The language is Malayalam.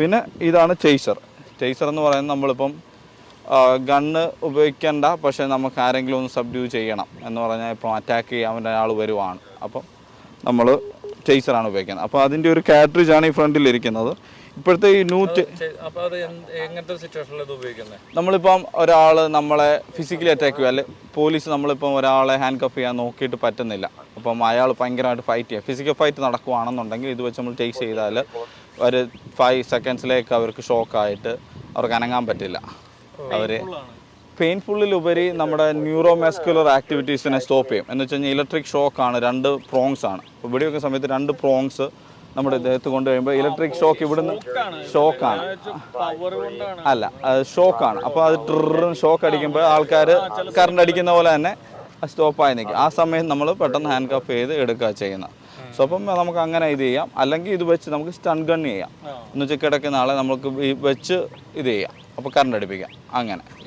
പിന്നെ ഇതാണ് ചേസർ ചേസർ എന്ന് പറയുന്നത് നമ്മളിപ്പം ഗണ്ണ് ഉപയോഗിക്കേണ്ട പക്ഷേ നമുക്ക് ആരെങ്കിലും ഒന്ന് സബ്ഡ്യൂ ചെയ്യണം എന്ന് പറഞ്ഞാൽ ഇപ്പം അറ്റാക്ക് ചെയ്യാൻ ആൾ വരുവാണ്. അപ്പം നമ്മൾ ചേസറാണ് ഉപയോഗിക്കുന്നത്. അപ്പോൾ അതിന്റെ ഒരു കാറ്ററിജാണ് ഈ ഫ്രണ്ടിൽ ഇരിക്കുന്നത്. ഇപ്പോഴത്തെ ഈ നൂറ്റ് അപ്പൊ എങ്ങനത്തെ സിറ്റുവേഷനിൽ ഇത് ഉപയോഗിക്കുന്നത് നമ്മളിപ്പം ഒരാൾ നമ്മളെ ഫിസിക്കലി അറ്റാക്ക് ചെയ്യുക അല്ലെ പോലീസ് നമ്മളിപ്പം ഒരാളെ ഹാൻഡ് കഫ് ചെയ്യാൻ നോക്കിയിട്ട് പറ്റുന്നില്ല. അപ്പം അയാൾ ഭയങ്കരമായിട്ട് ഫൈറ്റ് ചെയ്യുക. ഫിസിക്കൽ ഫൈറ്റ് നടക്കുവാണെന്നുണ്ടെങ്കിൽ ഇത് വെച്ച് നമ്മൾ ടേക്ക് ചെയ്താൽ ഒരു ഫൈവ് സെക്കൻഡ്സിലേക്ക് അവർക്ക് ഷോക്കായിട്ട് അവർക്ക് അനങ്ങാൻ പറ്റില്ല. അവർ പെയിൻഫുള്ളിലുപരി നമ്മുടെ ന്യൂറോ മാസ്കുലർ ആക്ടിവിറ്റീസിനെ സ്റ്റോപ്പ് ചെയ്യും. എന്ന് വെച്ച് കഴിഞ്ഞാൽ ഇലക്ട്രിക് ഷോക്കാണ് രണ്ട് പ്രോങ്സ് ആണ്. ഇപ്പോൾ വെടിവെക്കുന്ന സമയത്ത് രണ്ട് പ്രോങ്സ് നമ്മുടെ ദേഹത്ത് കൊണ്ടുവരുമ്പോൾ ഇലക്ട്രിക് ഷോക്ക് ഇവിടുന്ന് ഷോക്കാണ് അല്ല അത് ഷോക്കാണ് അപ്പോൾ അത് ട്രിറും ഷോക്ക് അടിക്കുമ്പോൾ ആൾക്കാർ കറണ്ട് അടിക്കുന്ന പോലെ തന്നെ സ്റ്റോപ്പായി നിൽക്കും. ആ സമയം നമ്മൾ പെട്ടെന്ന് ഹാൻഡ് കഫ് ചെയ്ത് എടുക്കുക ചെയ്യുന്നത് സോ അപ്പം നമുക്ക് അങ്ങനെ ഇത് ചെയ്യാം. അല്ലെങ്കിൽ ഇത് വെച്ച് നമുക്ക് സ്റ്റൺ ഗൺ ചെയ്യാം. എന്ന് വെച്ചാൽ കിടക്കുന്ന ആളെ നമുക്ക് ഈ വെച്ച് ഇത് ചെയ്യാം. അപ്പോൾ കറണ്ട് അടിപ്പിക്കാം. അങ്ങനെ.